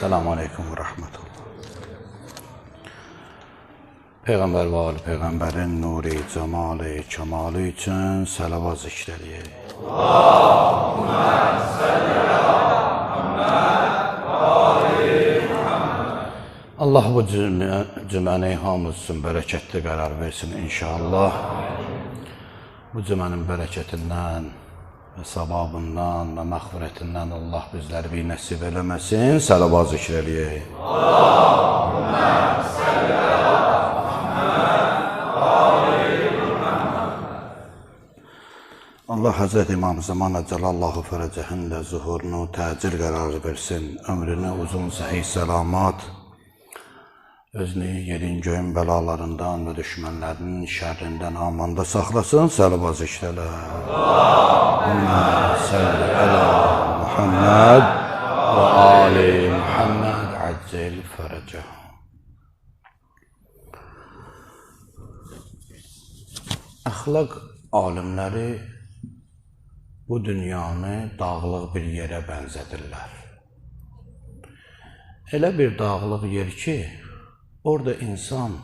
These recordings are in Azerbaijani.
Selamun Aleyküm ve Rahmetullah. Peyğəmbər və ali Peyğəmbərin nuri, cəmalı, kemalı üçün səlavat zikr eləyək. Allah bu cüməni hamımız üçün bərəkətli qərar versin inşallah. Bu cümənin bərəkətindən və savabından və məğfirətindən Allah bizləri bir nəsib eləməsin. Səlavat zikr eləyək. Allah Həzrət İmam Zaman Cəlallahu fərəcəhində zuhurunu təcil qərar versin. Ömrünə uzun səhih səlamat. Özünü yerin göyün bəlalarından və düşmənlərinin şərrindən amanda saxlasın. Səlavat zikr elə. Allahümmə salli əla Muhammed və ali Muhammed əccil fərəcəhə. Əxlaq alimləri bu dünyanı dağlıq bir yerə bənzədirlər. Elə bir dağlıq yer ki, orada insan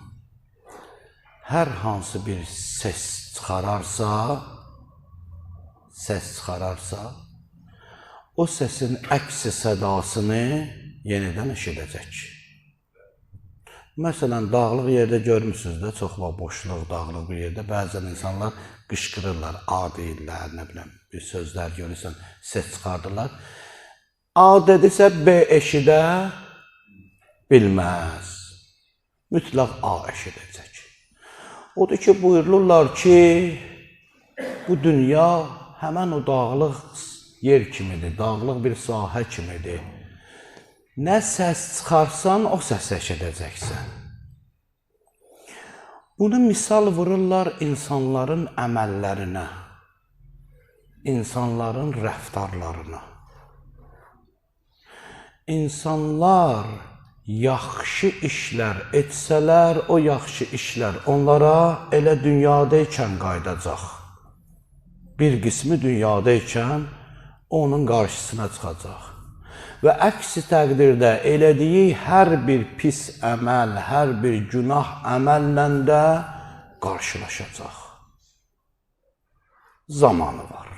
hər hansı bir səs çıxararsa, səs çıxararsa, o səsin əksi sədasını yenidən eşidəcək. Məsələn, dağlıq yerdə görmüsünüz də, çox var boşluq, dağlıq bir yerdə bəzən insanlar qışqırırlar, A deyirlər, nə bilim, bir sözlər görürsən, səs çıxardırlar. A dedisə B eşidə bilməz. Mütləq A eşidəcək. Odur ki, buyururlar ki, bu dünya həmən o dağlıq yer kimidir, dağlıq bir sahə kimidir. Nə səs çıxarsan, o səsi eşidəcəksən. Bunu misal vururlar insanların əməllərinə, insanların rəftarlarına. İnsanlar yaxşı işlər etsələr, o yaxşı işlər onlara elə dünyadaykən qayıdacaq. Bir qismi dünyadaykən onun qarşısına çıxacaq. Və əksi təqdirdə elədiyi hər bir pis əməl, hər bir günah əməllə də qarşılaşacaq. Zamanı var.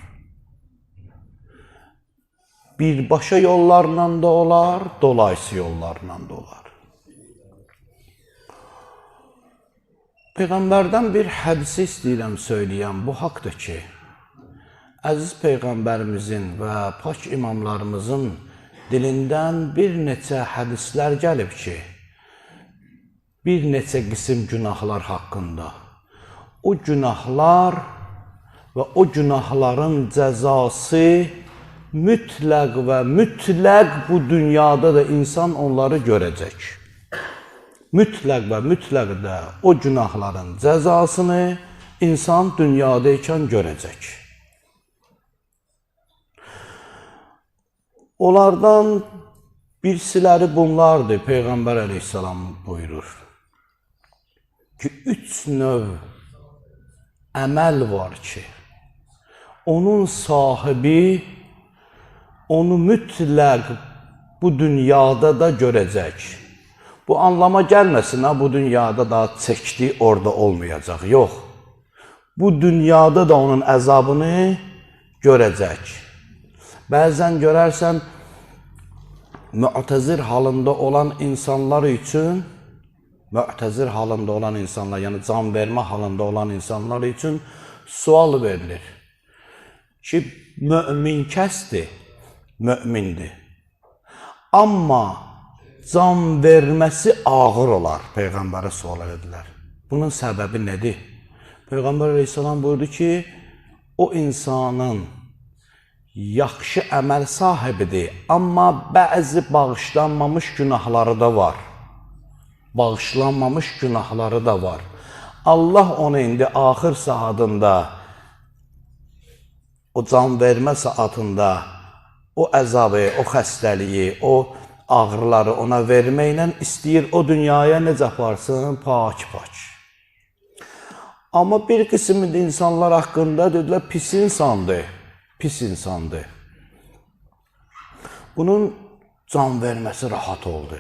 Birbaşa yollarla da olar, dolayısı yollarla da olar. Peyğəmbərdən bir hədisi istəyirəm söyləyəm bu haqdır ki, əziz Peyğəmbərimizin və pak imamlarımızın dilindən bir neçə hədislər gəlib ki, bir neçə qism günahlar haqqında. O günahlar və o günahların cəzası mütləq və mütləq bu dünyada da insan onları görəcək. Mütləq və mütləq də o günahların cəzasını insan dünyadaykən görəcək. Onlardan birisiləri bunlardır. Peyğəmbər əleyhissalam buyurur ki, üç növ əməl var ki, onun sahibi onu mütləq bu dünyada da görəcək. Bu anlama gəlməsin, ha, bu dünyada da çəkdi, orada olmayacaq. Yox. Bu dünyada da onun əzabını görəcək. Bəzən görərsən mü'təzir halında olan insanlar üçün mü'təzir halında olan insanlar, yəni can vermə halında olan insanlar üçün sual verilir. Ki mömin kəsdir, mömindir. Amma can verməsi ağır olar, peyğəmbərə sual edilər. Bunun səbəbi nədir? Peyğəmbər əleyhissalam buyurdu ki, o insanın yaxşı əməl sahibidir, amma bəzi bağışlanmamış günahları da var. Bağışlanmamış günahları da var. Allah onu indi axır saatında, o can vermə saatında, o əzabı, o xəstəliyi, o ağrıları ona verməklə istəyir o dünyaya necə aparsın? Pak-pak. Amma bir qism insanlar haqqında dedilər, pis insandır pis insandır. Bunun can verməsi rahat oldu.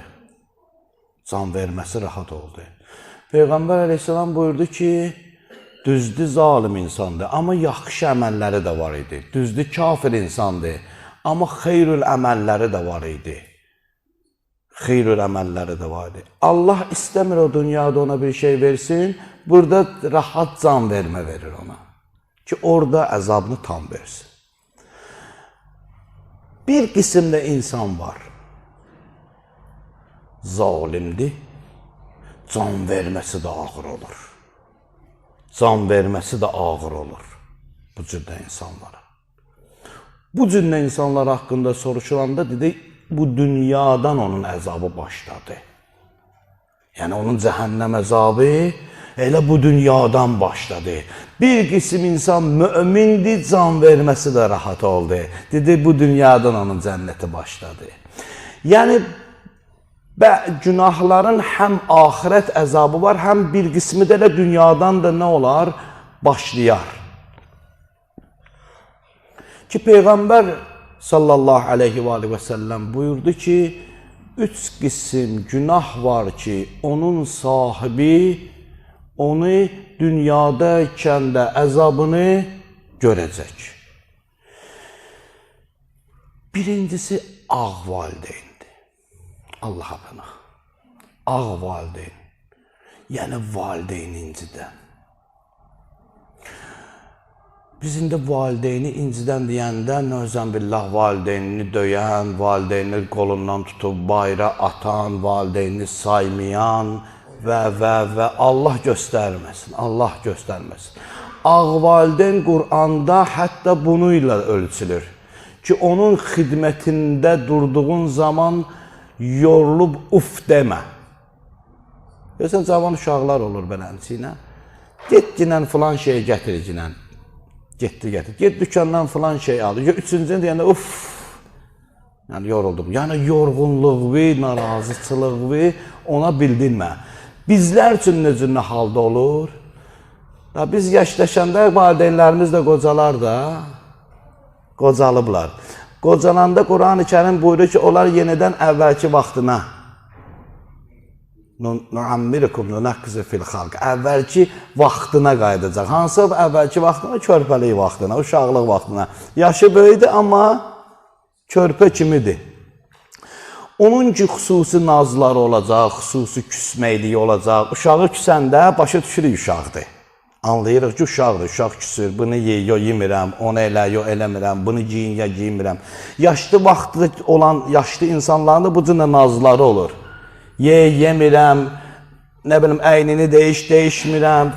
Can verməsi rahat oldu. Peyğəmbər əleyhissalam buyurdu ki, düzdür zalim insandır, amma yaxşı əməlləri də var idi. Düzdür kafir insandır, amma xeyrül əməlləri də var idi. Xeyrül əməlləri də var idi. Allah istəmir o dünyada ona bir şey versin, burada rahat can vermə verir ona. Ki orada əzabını tam versin. Bir qismdə insan var. Zalimdir. Can verməsi də ağır olur. Can verməsi də ağır olur. Bu cürdə insanlara. Bu cürdə insanlar haqqında soruşulanda dedi, bu dünyadan onun əzabı başladı. Yəni onun cəhənnəm əzabı elə bu dünyadan başladı. Bir qism insan mömindir, can verməsi də rahat oldu. Dedi bu dünyadan onun cənnəti başladı. Yəni və günahların həm axirət əzabı var, həm bir qismi də elə dünyadan da nə olar? Başlayar. Ki peyğəmbər sallallahu alihi və səlləm buyurdu ki, üç qism günah var ki, onun sahibi onu dünyada ikən də əzabını görəcək. Birincisi ağ valideyndir. Allah adına. Ağ valideyn. Yəni valideyn incidən. Biz indi valideyni incidən deyəndə nözən billah valideynini döyən, valideynini qolundan tutub bayra atan, valideynini saymayan və və və Allah göstərməsin, Allah göstərməsin. Ağ valideyn Quranda hətta bunu ilə ölçülür ki, onun xidmətində durduğun zaman yorulub uf demə. Görsən, cavan uşaqlar olur beləncə. Get ginən filan şeyi gətir ginən. Getdi, gətir. Get dükandan filan şey al. Üçüncü deyəndə uf. Yəni yoruldum. Yəni yorğunluğu, narazıçılığı ona bildirmə. Bizlər üçün necə nə halda olur? Ya biz yaşlaşanda valideynlərimiz də qocalar da qocalıblar. Qocalanda Quran-ı Kərim buyurur ki, onlar yenidən əvvəlki vaxtına Nuammirukum nunaqqizu fil xalq. Əvvəlki vaxtına qayıdacaq. Hansı əvvəlki vaxtına? Körpəlik vaxtına, uşaqlıq vaxtına. Yaşı böyüdü, amma körpə kimidir. Onun ki, xüsusi nazları olacaq, xüsusi küsməkliyi olacaq. Uşağı küsəndə başa düşürük uşaqdır. Anlayırıq ki, uşaqdır, uşaq küsür, bunu ye, yo yemirəm, onu elə, yo eləmirəm, bunu giyin, ya giyinmirəm. Yaşlı vaxtı olan yaşlı insanların da bu cür nazları olur ye, yemirəm, nə bilim, əynini deyiş, deyişmirəm,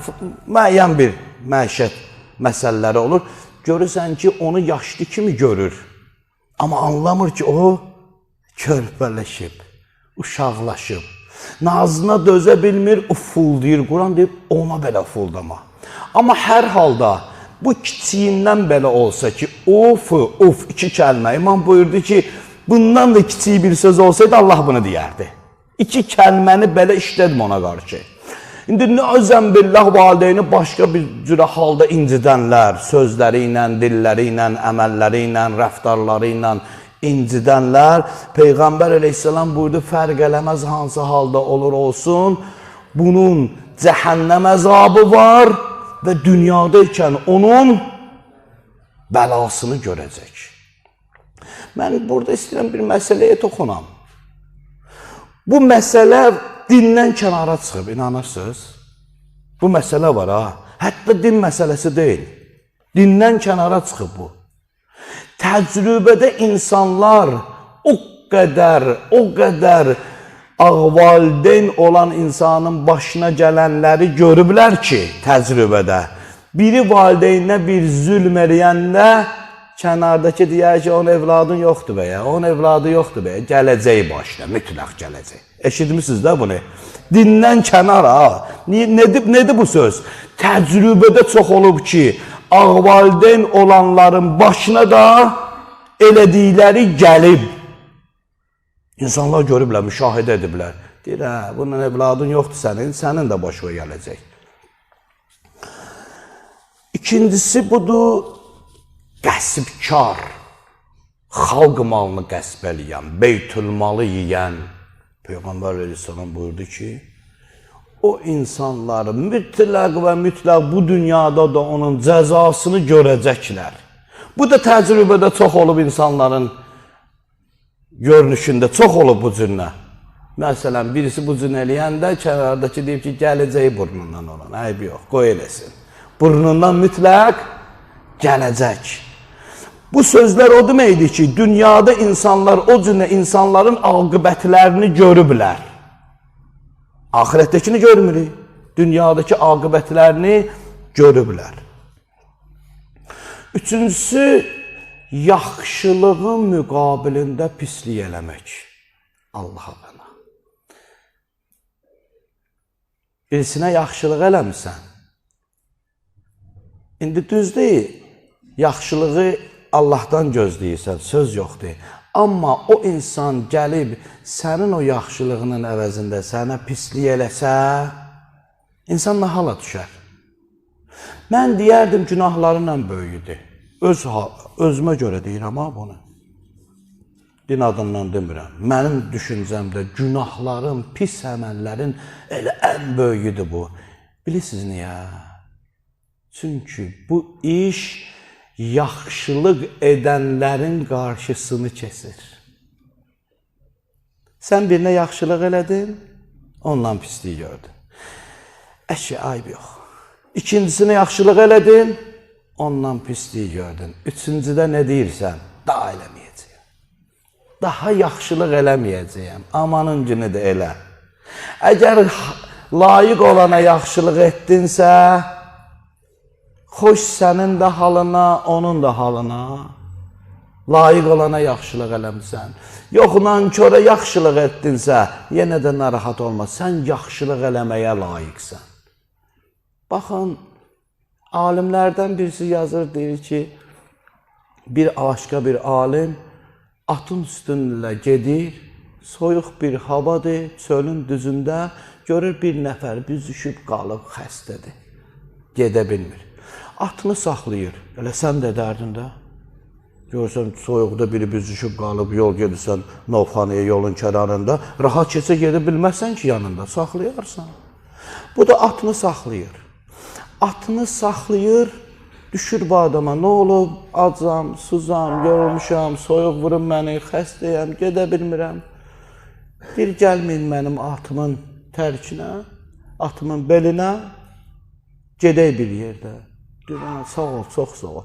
müəyyən bir məişət məsələləri olur. Görürsən ki, onu yaşlı kimi görür. Amma anlamır ki, o körpələşib, uşaqlaşıb. Nazına dözə bilmir, ufuldayır. Quran deyib, ona belə ufuldama. Amma hər halda bu kiçiyindən belə olsa ki, uf, uf, iki kəlmə. İmam buyurdu ki, bundan da kiçik bir söz olsaydı Allah bunu deyərdi. İki kəlməni belə işlətmə ona qarşı. İndi nəzəm billah valideyni başqa bir cürə halda incidənlər, sözləri ilə, dilləri ilə, əməlləri ilə, rəftarları ilə incidənlər Peyğəmbər əleyhissalam buyurdu, fərq eləməz hansı halda olur olsun, bunun cəhənnəm əzabı var və dünyada ikən onun bəlasını görəcək. Mən burada istəyirəm bir məsələyə toxunam. Bu məsələ dindən kənara çıxıb, inanırsınız? Bu məsələ var ha. Hətta din məsələsi deyil. Dindən kənara çıxıb bu. Təcrübədə insanlar o qədər, o qədər ağvalideyn olan insanın başına gələnləri görüblər ki, təcrübədə. Biri valideyninə bir zülm eləyəndə kənardakı deyər ki, onun evladın yoxdur bəyə, onun evladı yoxdur bəyə, gələcək başda, mütləq gələcək. Eşitmisiniz də bunu? Dindən kənar ha. Nədir, nədir bu söz? Təcrübədə çox olub ki, ağvalideyn olanların başına da elədikləri gəlib. İnsanlar görüblər, müşahidə ediblər. Deyir, hə, bunun evladın yoxdur sənin, sənin də başına gələcək. İkincisi budur, qəsbkar, xalq malını qəsb eləyən, beytülmalı yeyən Peyğəmbər əleyhissalam buyurdu ki, o insanları mütləq və mütləq bu dünyada da onun cəzasını görəcəklər. Bu da təcrübədə çox olub insanların görünüşündə çox olub bu cürlə. Məsələn, birisi bu cür eləyəndə kənardakı deyib ki, gələcəyi burnundan olan. Ayıb yox, qoy eləsin. Burnundan mütləq gələcək. Bu sözlər o deməkdir ki, dünyada insanlar o cürlə insanların aqibətlərini görüblər. Axirətdəkini görmürük. Dünyadakı aqibətlərini görüblər. Üçüncüsü, yaxşılığın müqabilində pislik eləmək. Allaha bana. Birisinə yaxşılıq eləmirsən. İndi düz deyil. Yaxşılığı Allahdan gözləyirsən, söz yoxdur. Amma o insan gəlib sənin o yaxşılığının əvəzində sənə pislik eləsə, insan nahala düşər. Mən deyərdim günahlarınla böyüdür. Öz özümə görə deyirəm ha bunu. Din adından demirəm. Mənim düşüncəmdə günahların, pis əməllərin elə ən böyüyüdür bu. Bilirsiniz niyə? Çünki bu iş yaxşılıq edənlərin qarşısını kesir. Sən birinə yaxşılıq elədin, ondan pislik gördün. Əşi, ayıb yox. İkincisinə yaxşılıq elədin, ondan pislik gördün. Üçüncüdə nə deyirsən? Daha eləməyəcəyəm. Daha yaxşılıq eləməyəcəyəm. Amanın günü də elə. Əgər layiq olana yaxşılıq etdinsə, Xoş sənin də halına, onun da halına. Layiq olana yaxşılıq eləmisən. Yox, nankora yaxşılıq etdinsə, yenə də narahat olma. Sən yaxşılıq eləməyə layiqsən. Baxın, alimlərdən birisi yazır, deyir ki, bir başqa bir alim atın üstündə gedir, soyuq bir havadır, çölün düzündə görür bir nəfər büzüşüb qalıb xəstədir. Gedə bilmir. Atını saxlayır. Elə sən də dərdində. Görsən soyuqda biri büzüşüb qalıb yol gedirsən Novxanaya yolun kənarında, rahat keçə gedə bilməzsən ki, yanında saxlayarsan. Bu da atını saxlayır. Atını saxlayır, düşür bu adama, nə olub, acam, suzam, yorulmuşam, soyuq vurun məni, xəstəyəm, gedə bilmirəm. Bir gəlməyin mənim atımın tərkinə, atımın belinə, gedək bir yerdə. Deyirəm, sağ ol, çox sağ ol.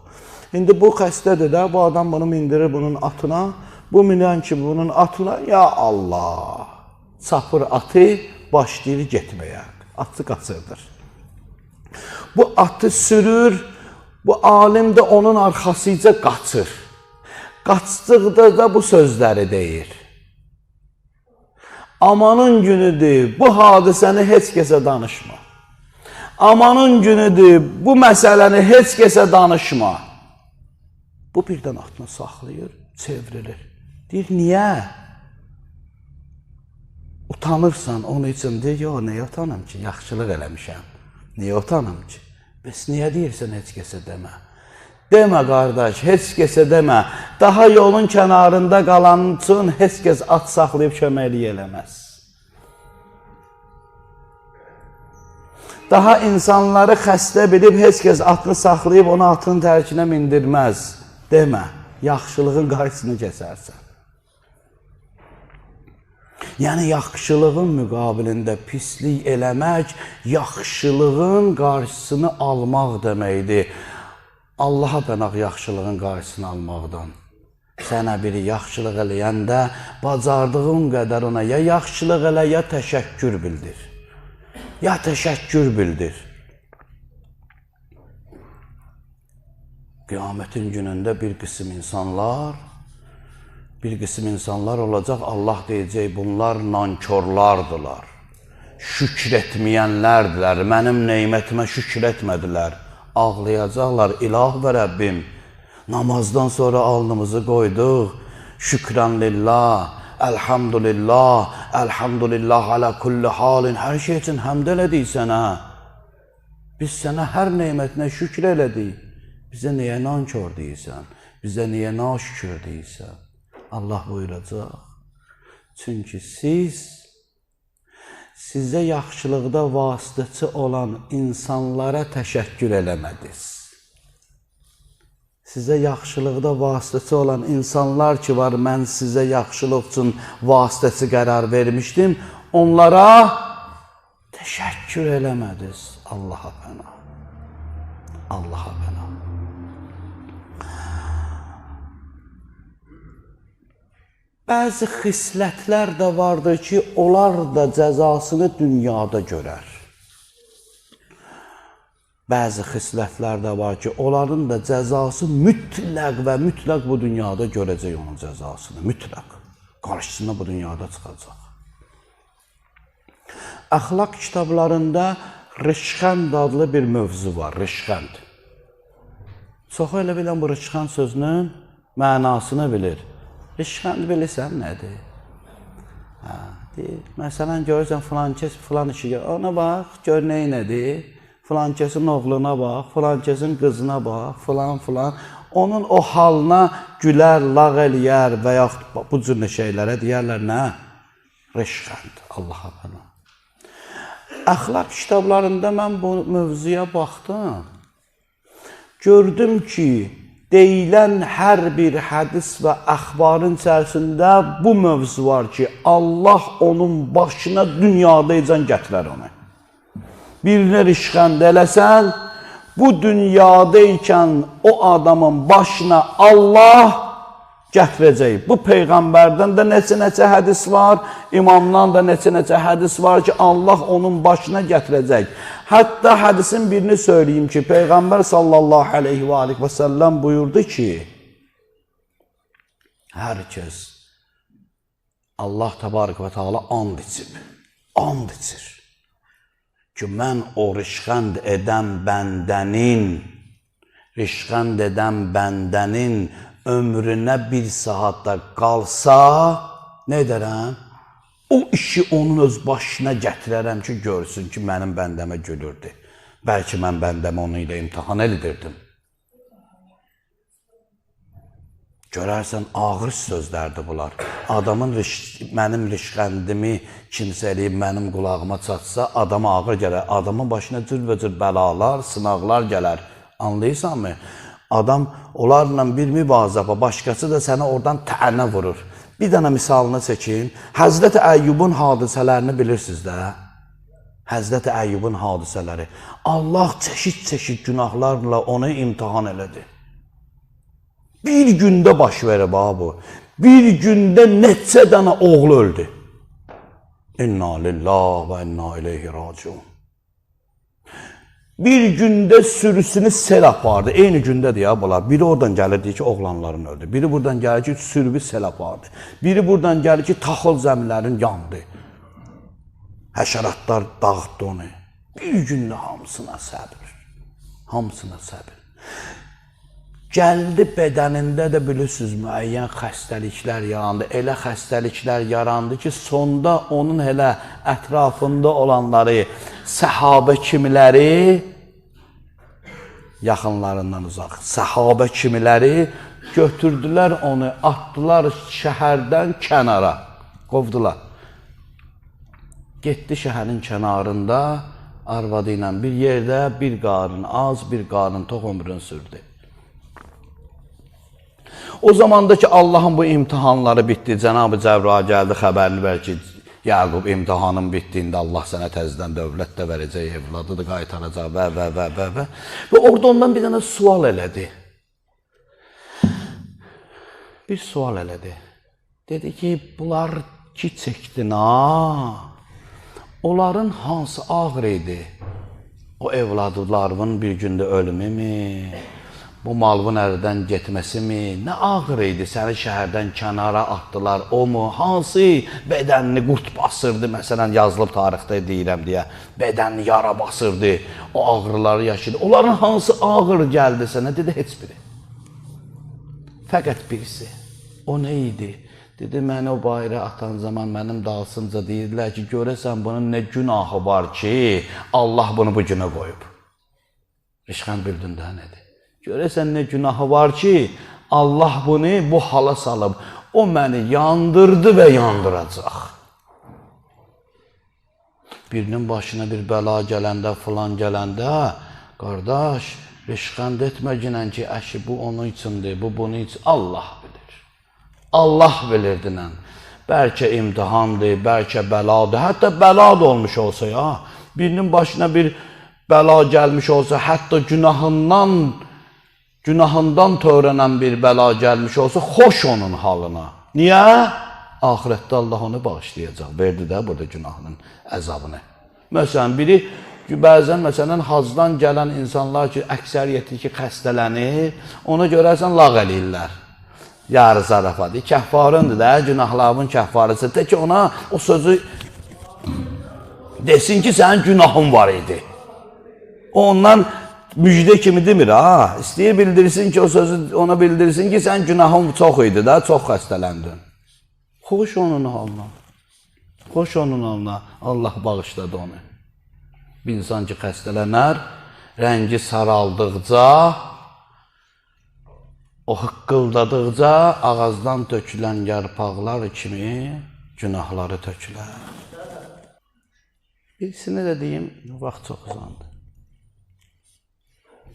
İndi bu xəstədir də, bu adam bunu mindirir bunun atına. Bu minən ki, bunun atına, ya Allah, çapır atı, başlayır getməyə. Atı qaçırdır. Bu atı sürür, bu alim də onun arxasıca qaçır. Qaçdıqda da bu sözləri deyir. Amanın günüdür, bu hadisəni heç kəsə danışma. Amanın günüdür, bu məsələni heç kəsə danışma. Bu birdən atını saxlayır, çevrilir. Deyir, niyə? Utanırsan onun üçün, deyir, yox, nəyə utanım ki, yaxşılıq eləmişəm. Niyə utanım ki? Bəs niyə deyirsən heç kəsə demə? Demə qardaş, heç kəsə demə. Daha yolun kənarında qalan üçün heç kəs at saxlayıb köməklik eləməz. Daha insanları xəstə bilib heç kəs atını saxlayıb onu atın tərkinə mindirməz. Demə, yaxşılığın qarşısını kəsərsən. Yəni yaxşılığın müqabilində pislik eləmək, yaxşılığın qarşısını almaq deməkdir. Allaha pənah yaxşılığın qarşısını almaqdan. Sənə biri yaxşılıq eləyəndə bacardığın qədər ona ya yaxşılıq elə, ya təşəkkür bildir ya təşəkkür bildir. Qiyamətin günündə bir qism insanlar, bir qism insanlar olacaq, Allah deyəcək, bunlar nankorlardılar, şükr etməyənlərdilər, mənim neymətimə şükr etmədilər, ağlayacaqlar, ilah və Rəbbim, namazdan sonra alnımızı qoyduq, şükran lillah, Elhamdülillah, elhamdülillah ala kulli halin. Hər şey üçün həmd elədik sənə. Biz sənə hər nemətinə şükr elədik. Bizə niyə nankor deyirsən? bizə niyə naşükür deyirsən? Allah buyuracaq. Çünki siz sizə yaxşılıqda vasitəçi olan insanlara təşəkkür eləmədiniz. Sizə yaxşılıqda vasitəçi olan insanlar ki var, mən sizə yaxşılıq üçün vasitəçi qərar vermişdim, onlara təşəkkür eləmədiniz. Allaha pənah. Allaha pənah. Bəzi xislətlər də vardır ki, onlar da cəzasını dünyada görər. Bəzi xislətlər də var ki, onların da cəzası mütləq və mütləq bu dünyada görəcək onun cəzasını, mütləq. Qarşısına bu dünyada çıxacaq. Əxlaq kitablarında rışxənd adlı bir mövzu var, rışxənd. Çoxu elə bilən bu rışxənd sözünün mənasını bilir. Rışxənd bilirsən nədir? Hə, deyir. Məsələn, görürsən filan kəs filan işi. Ona bax, gör nə nədir? Filan kəsin oğluna bax, filan kəsin qızına bax, filan filan. Onun o halına gülər, lağ eləyər və yaxud bu cür şeylərə deyərlər nə? Rışxənd. Allaha pənah. Əxlaq kitablarında mən bu mövzuya baxdım. Gördüm ki, deyilən hər bir hədis və əxbarın içərisində bu mövzu var ki, Allah onun başına dünyada icən gətirər onu. Birinə rişxənd eləsən, bu dünyada ikən o adamın başına Allah gətirəcək. Bu peyğəmbərdən də neçə-neçə hədis var, imamdan da neçə-neçə hədis var ki, Allah onun başına gətirəcək. Hətta hədisin birini söyləyim ki, peyğəmbər sallallahu əleyhi və alihi və səlləm buyurdu ki, hər kəs Allah təbarək və təala and içib, and içir ki, mən o rişxənd edən bəndənin rişxənd edən bəndənin ömrünə bir saatda qalsa, nə edərəm? O işi onun öz başına gətirərəm ki, görsün ki, mənim bəndəmə gülürdü. Bəlkə mən bəndəmə onu ilə imtihan edirdim. Görərsən, ağır sözlərdir bunlar. Adamın riş, mənim rişxəndimi kimsə eləyib mənim qulağıma çatsa, adama ağır gələr. Adamın başına cürbəcür bəlalar, sınaqlar gələr. Anlayırsanmı? Adam onlarla bir mübarizə, başqası da sənə oradan tənə vurur. Bir dənə misalını çəkin. Həzrət Əyyubun hadisələrini bilirsiniz də. Həzrət Əyyubun hadisələri. Allah çeşid-çeşid günahlarla onu imtihan elədi. Bir gündə baş verib bu. Bir gündə neçə dənə oğlu öldü. İnna lillahi və inna ileyhi raciun. Bir gündə sürüsünü sel apardı. Eyni gündədir ya bunlar. Biri oradan gəlirdi ki, oğlanların öldü. Biri buradan gəlir ki, sürübü sel apardı. Biri buradan gəlir ki, taxıl zəmilərin yandı. Həşəratlar dağıtdı onu. Bir gündə hamısına səbir. Hamısına səbir. Gəldi bədənində də bilirsiniz müəyyən xəstəliklər yarandı. Elə xəstəliklər yarandı ki, sonda onun elə ətrafında olanları, səhabə kimiləri yaxınlarından uzaq. Səhabə kimiləri götürdülər onu, atdılar şəhərdən kənara, qovdular. Getdi şəhərin kənarında arvadı ilə bir yerdə bir qarın az, bir qarın tox ömrünü sürdü. O zamanda ki Allahın bu imtihanları bitdi, Cənab-ı Cəbrail gəldi xəbərini ver ki, Yaqub imtihanın bitdiyində Allah sənə təzədən dövlət də verəcək, evladı da qaytaracaq və və və və və. Və orada ondan bir dənə sual elədi. Bir sual elədi. Dedi ki, bunlar ki çəkdin ha, onların hansı ağır idi? O evladlarının bir gündə ölümü mi? Bu malvın əldən getməsimi? Nə ağır idi səni şəhərdən kənara atdılar, o mu? Hansı bədənini qurt basırdı? Məsələn, yazılıb tarixdə deyirəm deyə. Bədənini yara basırdı, o ağrıları yaşadı. Onların hansı ağır gəldi sənə? Dedi, heç biri. Fəqət birisi. O nə idi? Dedi, məni o bayrağı atan zaman mənim dalsınca deyirlər ki, görəsən bunun nə günahı var ki, Allah bunu bu günə qoyub. Rişxan bildin də nədir? Görəsən nə günahı var ki, Allah bunu bu hala salıb. O məni yandırdı və yandıracaq. Birinin başına bir bəla gələndə, filan gələndə, qardaş, rişqənd etməginən ki, əşi bu onun üçündür, bu bunun üçün. Allah bilir. Allah bilir dinən. Bəlkə imtihandır, bəlkə bəladır. Hətta bəla da olmuş olsa ya, birinin başına bir bəla gəlmiş olsa, hətta günahından günahından törənən bir bəla gəlmiş olsa, xoş onun halına. Niyə? Axirətdə Allah onu bağışlayacaq. Verdi də burada günahının əzabını. Məsələn, biri bəzən məsələn hacdan gələn insanlar ki, əksəriyyəti ki xəstələnir, ona görərsən lağ eləyirlər. Yarı zarafatı. Kəhfarındır da, günahlarının kəhfarısı. Tək ona o sözü desin ki, sənin günahın var idi. Ondan müjdə kimi demir ha. İstəyir bildirsin ki, o sözü ona bildirsin ki, sən günahın çox idi da, çox xəstələndin. Xoş onun halına. Xoş onun halına. Allah bağışladı onu. Bir insan ki, xəstələnər, rəngi saraldıqca, o hıqqıldadıqca ağazdan tökülən yarpaqlar kimi günahları tökülər. Birisini də deyim, vaxt çox uzandı.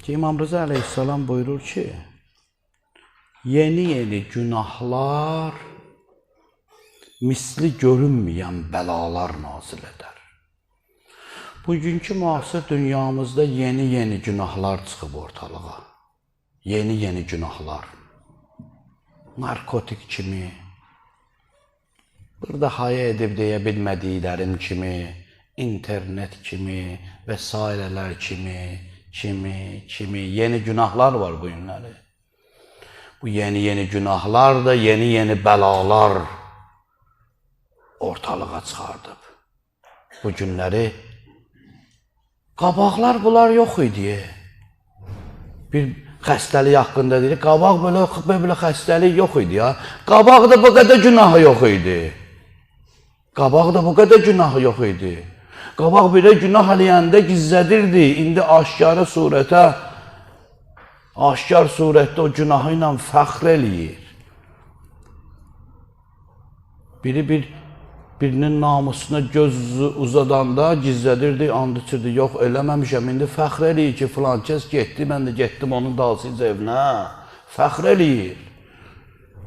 Ki İmam Rıza Aleyhisselam buyurur ki, yeni-yeni günahlar misli görünməyən bəlalar nazil edər. Bugünkü müasir dünyamızda yeni-yeni günahlar çıxıb ortalığa. Yeni-yeni günahlar. Narkotik kimi, burada haya edib deyə bilmədiklərim kimi, internet kimi və sairələr kimi, kimi, kimi yeni günahlar var bu günləri. Bu yeni-yeni günahlar da yeni-yeni bəlalar ortalığa çıxardıb. Bu günləri qabaqlar bunlar yox idi. Bir xəstəlik haqqında deyirik, qabaq belə belə xəstəlik yox idi ya. Qabaq da bu qədər günahı yox idi. Qabaq da bu qədər günahı yox idi. Qabaq belə günah eləyəndə gizlədirdi. İndi aşkarı surətə aşkar surətdə o günahı ilə fəxr eləyir. Biri bir birinin namusuna göz uzadanda gizlədirdi, and içirdi. Yox, eləməmişəm. İndi fəxr eləyir ki, filan kəs getdi, mən də getdim onun dalsınca evinə. Fəxr eləyir.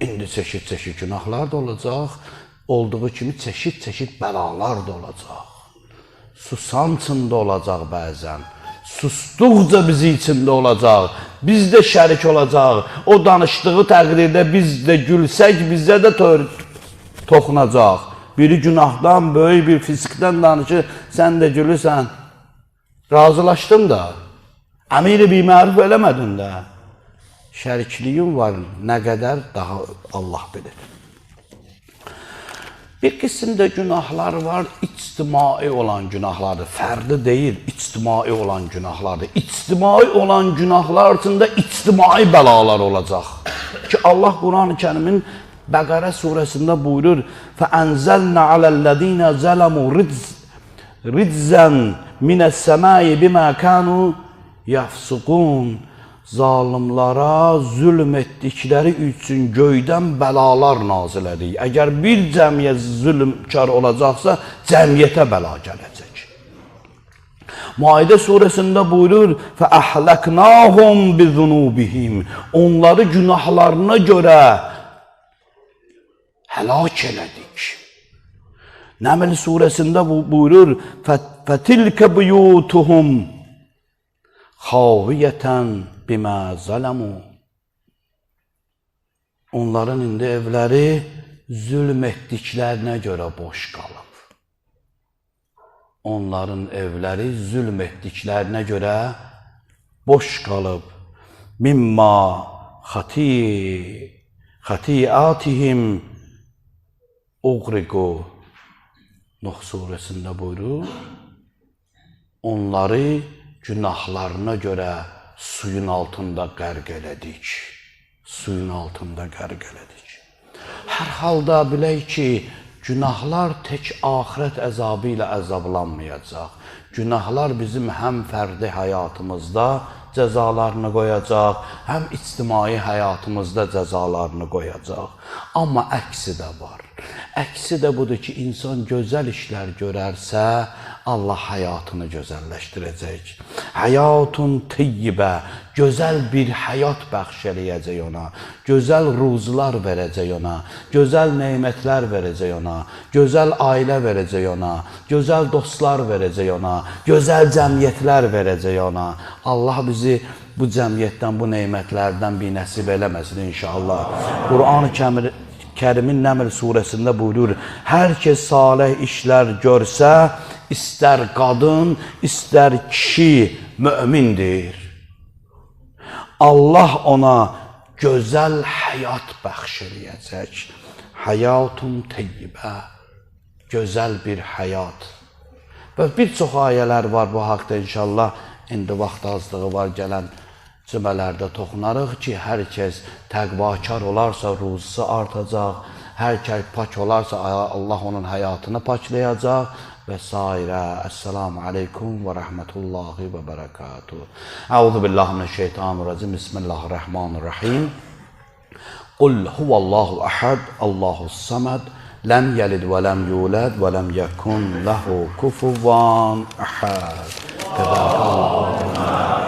İndi çeşid-çeşid günahlar da olacaq. Olduğu kimi çeşid-çeşid bəlalar da olacaq. Susancında olacaq bəzən. Susduqca bizi içində olacaq. Biz də şərik olacaq. O danışdığı təqdirdə biz də gülsək, bizə də toxunacaq. Biri günahdan, böyük bir fisikdən danışır, sən də gülürsən. Razılaşdın da. Əmiri bir məruf eləmədin də. Şərikliyin var, nə qədər daha Allah bilir. Bir qismdə günahlar var, ictimai olan günahlardır. Fərdi deyil, ictimai olan günahlardır. İctimai olan günahlar içində ictimai bəlalar olacaq. Ki Allah Quran-ı Kərimin Bəqərə surəsində buyurur: "Fəənzəlnə aləl-ləzīnə zələmu ridz ridzən minəs-səmai bimə kanu yafsuqun." Zalimlara zülm etdikləri üçün göydən bəlalar nazil edik. Əgər bir cəmiyyət zülmkar olacaqsa, cəmiyyətə bəla gələcək. Maidə surəsində buyurur: "Fəəhləknahum bizunubihim." Onları günahlarına görə həlak elədik. Nəml surəsində bu buyurur: "Fətilkə buyutuhum xaviyətən bimə zələmu." Onların indi evləri zülm etdiklərinə görə boş qalıb. Onların evləri zülm etdiklərinə görə boş qalıb. Mimma xati xatiatihim uğriqu Nuh surəsində buyurur. Onları günahlarına görə suyun altında qərq elədik. Suyun altında qərq elədik. Hər halda bilək ki, günahlar tək axirət əzabı ilə əzablanmayacaq. Günahlar bizim həm fərdi həyatımızda cəzalarını qoyacaq, həm ictimai həyatımızda cəzalarını qoyacaq. Amma əksi də var. Əksi də budur ki, insan gözəl işlər görərsə, Allah həyatını gözəlləşdirəcək. Həyatun teyyibə, gözəl bir həyat bəxş eləyəcək ona. Gözəl ruzlar verəcək ona. Gözəl nemətlər verəcək ona. Gözəl ailə verəcək ona. Gözəl dostlar verəcək ona. Gözəl cəmiyyətlər verəcək ona. Allah bizi bu cəmiyyətdən, bu nemətlərdən bir nəsib eləməsin inşallah. Qur'an-ı Kərimin Nəml surəsində buyurur: Hər kəs salih işlər görsə, istər qadın, istər kişi mömindir. Allah ona gözəl həyat bəxş eləyəcək. Həyatun teyyibə, gözəl bir həyat. Və bir çox ayələr var bu haqda inşallah. İndi vaxt azlığı var gələn cümələrdə toxunarıq ki, hər kəs təqvakar olarsa ruzusu artacaq, hər kəs pak olarsa Allah onun həyatını paklayacaq və s. Esselamu aleykum və rəhmətullahi və bərəkatuhu. Əuzu billahi mineşşeytanirracim. Bismillahirrahmanirrahim. Qul huvallahu ahad, Allahus samad. لم يلد ولم يولد ولم يكن له كفوا أحد. تبارك الله